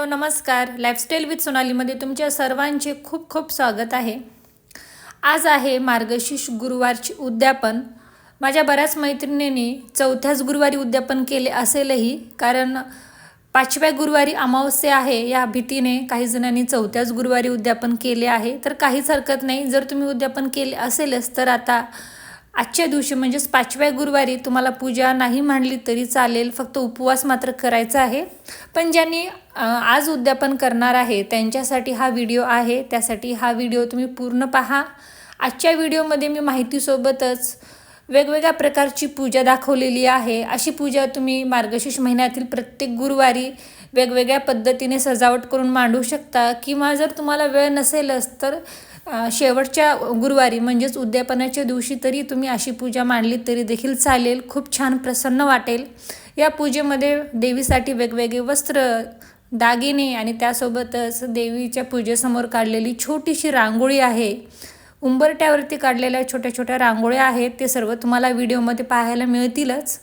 Hello नमस्कार. Lifestyle with सोनालीमध्ये तुमच्या सर्वांचे खूप खूप स्वागत आहे. आज आहे मार्गशीर्ष गुरुवारचे उद्यापन. माझ्या बऱ्याच मैत्रिणींनी चौथ्याच गुरुवारी उद्यापन केले असेलही कारण पाचव्या गुरुवारी अमावस्या आहे या भीतीने काही जणांनी चौथ्याच गुरुवारी उद्यापन केले आहे. तर काहीच हरकत नाही. जर तुम्ही उद्यापन केले असेलच तर आता आजच्या दिवशी म्हणजेच पाचव्या गुरुवारी तुम्हाला पूजा नाही मांडली तरी चालेल फक्त उपवास मात्र करायचा आहे. पण ज्यांनी आज उद्यापन करणार आहे त्यांच्यासाठी हा व्हिडिओ आहे. त्यासाठी हा व्हिडिओ तुम्ही पूर्ण पहा. आजच्या व्हिडिओमध्ये मी माहितीसोबतच वेगवेगळ्या प्रकारची पूजा दाखवलेली आहे. अशी पूजा तुम्ही मार्गशीर्ष महिन्यातील प्रत्येक गुरुवारी वेगवेगळ्या पद्धतीने सजावट करून मांडू शकता. किंवा जर तुम्हाला वेळ नसेलच तर शेवटच्या गुरुवारी म्हणजेच उद्यापनाच्या दिवशी तरी तुम्ही अशी पूजा मांडली तरी देखील चालेल. खूप छान प्रसन्न वाटेल. या पूजेमध्ये देवीसाठी वेगवेगळे वस्त्र दागिने आणि त्यासोबतच देवीच्या पूजेसमोर काढलेली छोटीशी रांगोळी आहे. उंबरट्यावरती काढलेल्या छोट्या छोट्या रांगोळ्या आहेत ते सर्व तुम्हाला व्हिडिओमध्ये पाहायला मिळतीलच.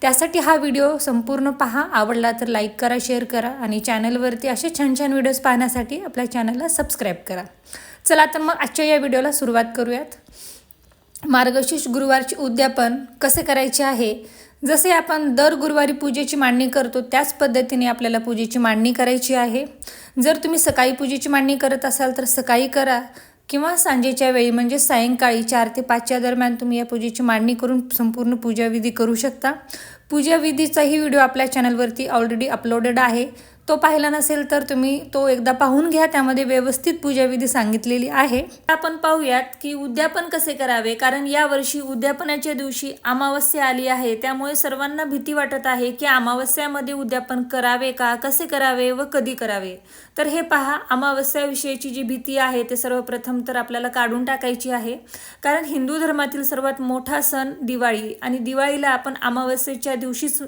त्यासाठी हा व्हिडिओ संपूर्ण पहा आवडला तर लाईक करा शेअर करा आणि चॅनलवरती असे छान छान व्हिडिओज पाहण्यासाठी आपल्या चॅनलला सबस्क्राईब करा. चला तर मग आजच्या या व्हिडिओला सुरुवात करूयात. मार्गशीर्ष गुरुवारचे उद्यापन कसे करायचे आहे? जसे आपण दर गुरुवारी पूजेची मांडणी करतो त्याच पद्धतीने आपल्याला पूजेची मांडणी करायची आहे. जर तुम्ही सकाळी पूजेची मांडणी करत असाल तर सकाळी करा. किंवा सांजेच्या वेळी म्हणजे सायंकाळी चार ते पाचच्या दरम्यान तुम्ही या पूजेची मांडणी करून संपूर्ण पूजाविधी करू शकता. पूजाविधीचाही व्हिडिओ आपल्या चॅनलवरती ऑलरेडी अपलोडेड आहे. तो पाहिला नसेल तर तुम्ही तो एकदा पाहून घ्या. त्यामध्ये व्यवस्थित पूजाविधी सांगितलेली आहे. आपण पाहूयात की उद्यापन कसे करावे? कारण यावर्षी उद्यापनाच्या दिवशी अमावस्या आली आहे. त्यामुळे सर्वांना भीती वाटत आहे की अमावस्यामध्ये उद्यापन करावे का? कसे करावे व कधी करावे? तर हे पहा अमावस्याविषयीची जी भीती आहे ते सर्वप्रथम तर आपल्याला काढून टाकायची आहे. कारण हिंदू धर्मातील सर्वात मोठा सण दिवाळी. आणि दिवाळीला आपण अमावस्येच्या दिवशीच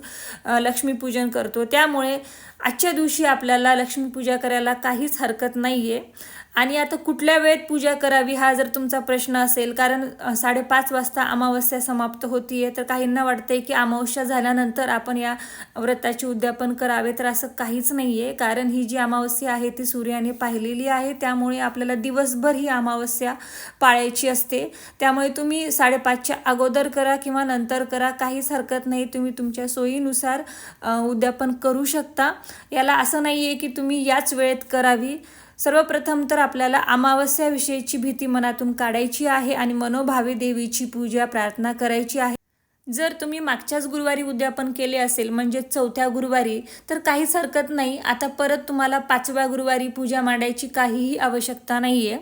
लक्ष्मीपूजन करतो. त्यामुळे आजच्या दिवशी आपल्याला लक्ष्मीपूजा करायला काहीच हरकत नाही आहे आणि आता कुठल्या वेळेत पूजा करावी हा जर तुमचा प्रश्न असेल कारण साडेपाच वाजता अमावस्या समाप्त होतीये तर काहींना वाटतंय की अमावस्या झाल्यानंतर आपण या व्रताचे उद्यापन करावे तर असं काहीच नाही आहे कारण ही जी अमावस्या आहे ती सूर्याने पाहिलेली आहे. त्यामुळे आपल्याला दिवसभर ही अमावस्या पाळायची असते. त्यामुळे तुम्ही साडेपाचच्या अगोदर करा किंवा नंतर करा काहीच हरकत नाही. तुम्ही तुमच्या सोयीनुसार उद्यापन करू शकता. याला असं नाही आहे की तुम्ही याच वेळेत करावी. सर्वप्रथम तर आपल्याला अमावस्याविषयीची भीती मनातून काढायची आहे आणि मनोभावे देवीची पूजा प्रार्थना करायची आहे. जर तुम्ही मागच्याच गुरुवारी उद्यापन केले असेल म्हणजे चौथ्या गुरुवारी तर काहीच हरकत नाही. आता परत तुम्हाला पाचव्या गुरुवारी पूजा मांडायची काहीही आवश्यकता नाही आहे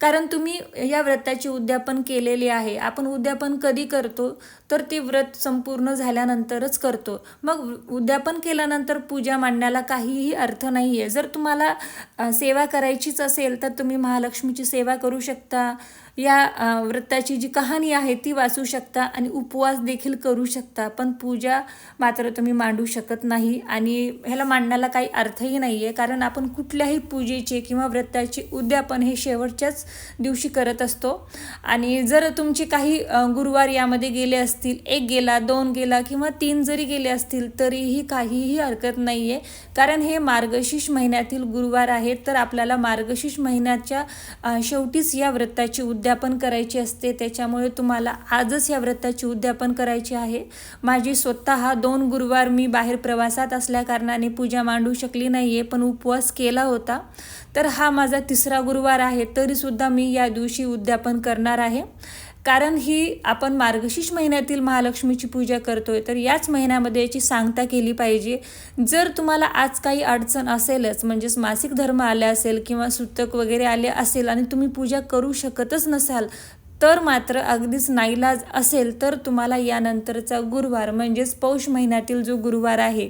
कारण तुम्ही या व्रताचे उद्यापन केलेले आहे. आपण उद्यापन कधी करतो तर ते व्रत संपूर्ण झाल्यानंतरच करतो. मग उद्यापन केल्यानंतर पूजा मांडण्याला काहीही अर्थ नाही आहे जर तुम्हाला सेवा करायचीच असेल तर तुम्ही महालक्ष्मीची सेवा करू शकता. या व्रताची जी कहाणी आहे ती वाचू शकता आणि उपवास देखील करू शकता पण पूजा मात्र तुम्ही मांडू शकत नाही आणि ह्याला मांडण्याला काही अर्थही नाही आहे कारण आपण कुठल्याही पूजेचे किंवा व्रताचे उद्यापन हे शेवटच्याच दिवशी करत असतो. आणि जर तुमचे काही गुरुवार यामध्ये गेले असतील एक गेला दोन गेला किंवा तीन जरी गेले असतील तरीही काहीही हरकत नाही आहे कारण हे मार्गशीर्ष महिन्यातील गुरुवार आहेत तर आपल्याला मार्गशीर्ष महिन्याच्या शेवटीच या व्रताची उद्यापन करायची असते त्याच्यामुळे तुम्हाला आजच या व्रताची उद्यापन करायची आहे. माझी स्वतः दोन गुरुवार मी बाहेर प्रवासात असल्याकारणाने पूजा मांडू शकली नाही आहे पण उपवास केला होता. तर हा माझा तिसरा गुरुवार आहे तरीसुद्धा मी या दिवशी उद्यापन करणार आहे. कारण ही आपण मार्गशीर्ष महिन्यातील महालक्ष्मीची पूजा करतोय तर याच महिन्यामध्ये याची सांगता केली पाहिजे. जर तुम्हाला आज काही अडचण असेलच म्हणजेच मासिक धर्म आले असेल किंवा सुतक वगैरे आले असेल आणि तुम्ही पूजा करू शकतच नसाल तर मात्र अगदीच नाईलाज असेल तर तुम्हाला यानंतरचा गुरुवार म्हणजेच पौष महिन्यातील जो गुरुवार आहे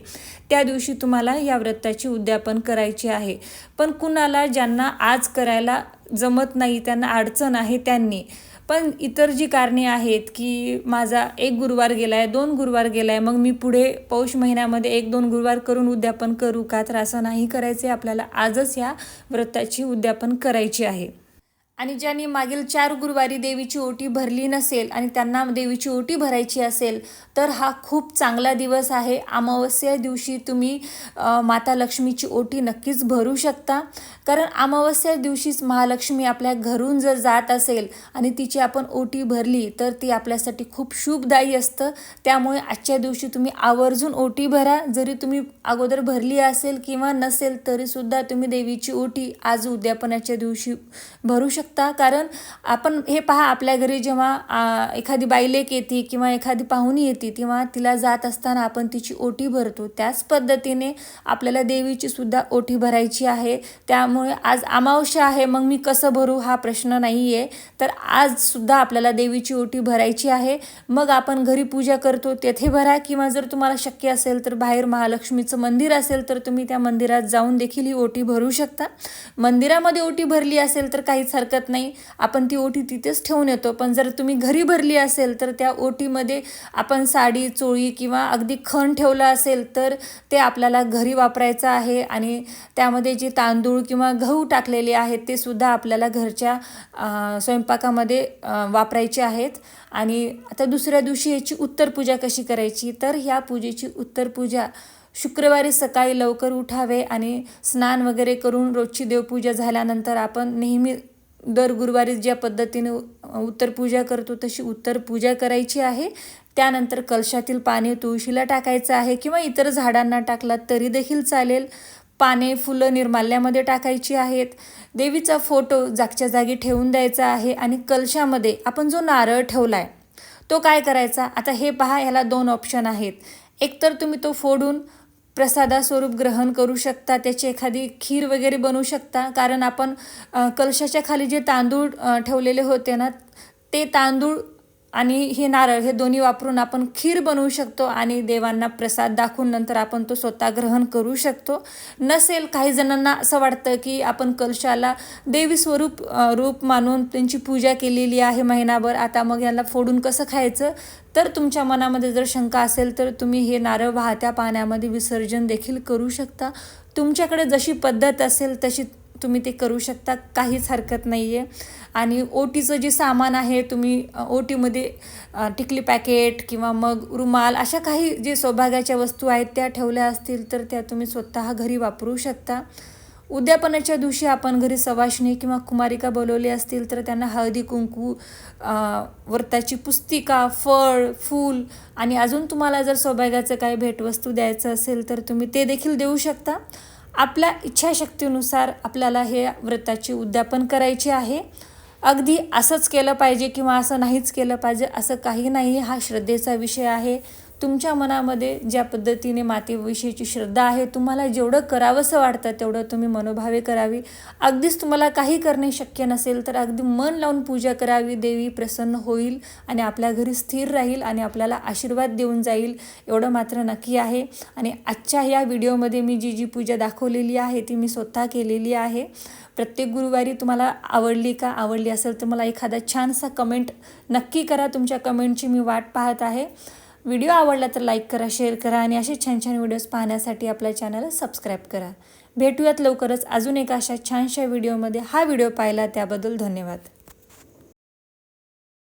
त्या दिवशी तुम्हाला या व्रताची उद्यापन करायची आहे. पण कुणाला ज्यांना आज करायला जमत नाही त्यांना अडचण आहे त्यांनी. पण इतर जी कारणे आहेत की माझा एक गुरुवार गेला आहे दोन गुरुवार गेला आहे मग मी पुढे पौष महिन्यामध्ये एक दोन गुरुवार करून उद्यापन करू? का तर असं नाही करायचे आपल्याला? आजच या व्रताची उद्यापन करायची आहे. आणि ज्यांनी मागील चार गुरुवारी देवीची ओटी भरली नसेल आणि त्यांना देवीची ओटी भरायची असेल तर हा खूप चांगला दिवस आहे. अमावस्या दिवशी तुम्ही माता लक्ष्मीची ओटी नक्कीच भरू शकता. कारण अमावस्या दिवशीच महालक्ष्मी आपल्या घरून जर जात असेल आणि तिची आपण ओटी भरली तर ती आपल्यासाठी खूप शुभदायी असतं. त्यामुळे आजच्या दिवशी तुम्ही आवर्जून ओटी भरा. जरी तुम्ही अगोदर भरली असेल किंवा नसेल तरीसुद्धा तुम्ही देवीची ओटी आज उद्यापनाच्या दिवशी भरू शकता. कारण आपण हे पहा आपल्या घरी जेव्हा एखादी बाईलेक येते किंवा एखादी पाहुणी येते तेव्हा तिला जात असताना आपण तिची ओटी भरतो. त्याच पद्धतीने आपल्याला देवीची सुद्धा ओटी भरायची आहे. त्यामुळे आज अमावस्या आहे मग मी कसं भरू हा प्रश्न नाही आहे तर आज सुद्धा आपल्याला देवीची ओटी भरायची आहे. मग आपण घरी पूजा करतो तेथे भरा किंवा जर तुम्हाला शक्य असेल तर बाहेर महालक्ष्मीचं मंदिर असेल तर तुम्ही त्या मंदिरात जाऊन देखील ही ओटी भरू शकता. मंदिरामध्ये ओटी भरली असेल तर काहीच हरकत नाही. आपण ती ओटी तिथेच ठेवून येतो. पण जर तुम्ही घरी भरली असेल तर त्या ओटीमध्ये आपण साडी चोळी किंवा अगदी खण ठेवलं असेल तर ते आपल्याला घरी वापरायचं आहे आणि त्यामध्ये जे तांदूळ किंवा गहू टाकलेले आहेत ते सुद्धा आपल्याला घरच्या स्वयंपाकामध्ये वापरायचे आहेत. आणि आता दुसऱ्या दिवशी याची उत्तर पूजा कशी करायची? तर ह्या पूजेची उत्तर पूजा शुक्रवारी सकाळी लवकर उठावे आणि स्नान वगैरे करून रोजची देवपूजा झाल्यानंतर आपण नेहमी दर गुरुवारी ज्या पद्धतीने उत्तर पूजा करतो तशी उत्तर पूजा करायची आहे. त्यानंतर कलशातील पाने तुळशीला टाकायचं आहे किंवा इतर झाडांना टाकलात तरी देखील चालेल. पाने फुलं निर्माल्यामध्ये टाकायची आहेत. देवीचा फोटो जागच्या जागी ठेवून द्यायचा आहे आणि कलशामध्ये आपण जो नारळ ठेवला आहे तो काय करायचा? आता हे पहा ह्याला दोन ऑप्शन आहेत. एकतर तुम्ही तो फोडून प्रसादास्वरूप ग्रहण करू शकता त्याची एखादी खीर वगैरे बनवू शकता. कारण आपण कलशाच्या खाली जे तांदूळ ठेवलेले होते ना ते तांदूळ आणि हे नारळ हे दोन्ही वापरून आपण खीर बनवू शकतो आणि देवांना प्रसाद दाखवून नंतर आपण तो स्वतः ग्रहण करू शकतो. नसेल काही जणांना असं वाटतं की आपण कलशाला देवी स्वरूप रूप मानून त्यांची पूजा केलेली आहे महिनाभर आता मग याला फोडून कसं खायचं? तर तुमच्या मनामध्ये जर शंका असेल तर तुम्ही हे नारळ वाहत्या पाण्यामध्ये विसर्जन देखील करू शकता. तुमच्याकडे जशी पद्धत असेल तशी तुम्ही ते करू शकता काहीच हरकत नाही आहे आणि ओटीचं जे सामान आहे तुम्ही ओटीमध्ये टिकली पॅकेट किंवा मग रुमाल अशा काही जे सौभाग्याच्या वस्तू आहेत त्या ठेवल्या असतील तर त्या तुम्ही स्वतः घरी वापरू शकता. उद्यापनाच्या दिवशी आपण घरी सवाशिणी किंवा कुमारिका बोलवली असतील तर त्यांना हळदी कुंकू व्रताची पुस्तिका फळ फूल आणि अजून तुम्हाला जर सौभाग्याचं काही भेटवस्तू द्यायचं असेल तर तुम्ही ते देखील देऊ शकता. आपल्या इच्छाशक्तीनुसार आपल्याला हे व्रताची उद्यापन करायची आहे. अगदी असंच केलं पाहिजे किंवा असं नाहीच केलं पाहिजे असं काही नाही. हा श्रद्धेचा विषय आहे. तुमच्या मनामध्ये ज्या पद्धतीने मातेविषयीची श्रद्धा आहे तुम्हाला जेवढं करावंसं वाटतं तेवढं तुम्ही मनोभावे करावी. अगदीच तुम्हाला काही करणे शक्य नसेल तर अगदी मन लावून पूजा करावी. देवी प्रसन्न होईल आणि आपल्या घरी स्थिर राहील आणि आपल्याला आशीर्वाद देऊन जाईल एवढं मात्र नक्की आहे. आणि आजच्या या व्हिडिओमध्ये मी जी जी पूजा दाखवलेली आहे ती मी स्वतः केलेली आहे. प्रत्येक गुरुवारी तुम्हाला आवडली का आवडली असेल तर मला एखादा छानसा कमेंट नक्की करा. तुमच्या कमेंटची मी वाट पाहत आहे. व्हिडिओ आवडला तर लाईक करा शेअर करा आणि असे छान छान व्हिडिओज पाहण्यासाठी आपल्या चॅनलला सबस्क्राईब करा. भेटूयात लवकरच अजून एका अशा छानशा व्हिडिओमध्ये. हा व्हिडिओ पाहिला त्याबद्दल धन्यवाद.